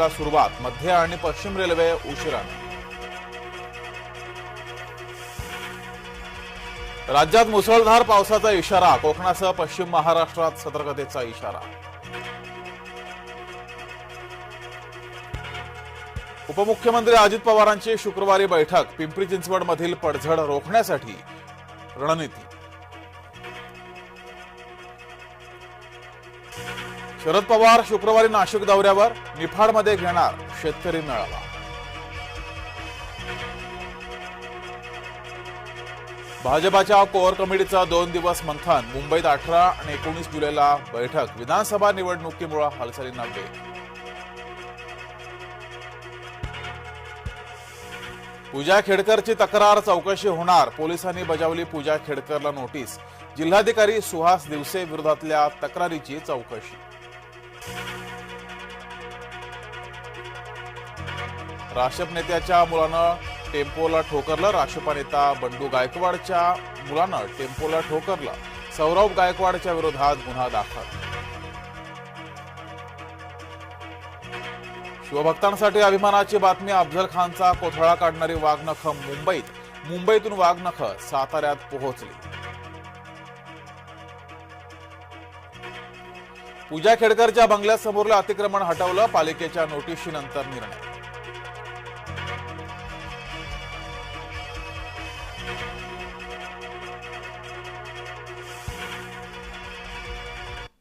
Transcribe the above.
सुरुवात मध्य आणि पश्चिम रेल्वे उशिरा. राज्यात मुसळधार पावसाचा इशारा कोकणासह पश्चिम महाराष्ट्रात सतर्कतेचा इशारा. उपमुख्यमंत्री अजित पवारांची शुक्रवारी बैठक पिंपरी चिंचवडमधील पडझड रोखण्यासाठी रणनीती. शरद पवार शुक्रवारी नाशिक दौऱ्यावर निफाडमध्ये घेणार शेतकरी मेळावा. भाजपाच्या कोअर कमिटीचा दोन दिवस मंथन मुंबईत अठरा आणि एकोणीस जुलैला बैठक विधानसभा निवडणुकीमुळे हालचालींना वेग. पूजा खेडकरची तक्रार चौकशी होणार पोलिसांनी बजावली पूजा खेडकरला नोटीस. जिल्हाधिकारी सुहास दिवसे विरोधातल्या तक्रारीची चौकशी. राष्ट्रप नेत्याच्या मुलानं टेम्पोला ठोकरलं. राष्ट्रपा नेता बंडू गायकवाडच्या मुलानं टेम्पोला ठोकरलं. सौरभ गायकवाडच्या विरोधात गुन्हा दाखल. शिवभक्तांसाठी अभिमानाची बातमी अफजल खानचा कोथळा काढणारी वाघनख मुंबईत. मुंबईतून वाघनख साताऱ्यात पोहोचली. पूजा खेडकरच्या बंगल्यासमोरलं अतिक्रमण हटवलं पालिकेच्या नोटिशीनंतर निर्णय.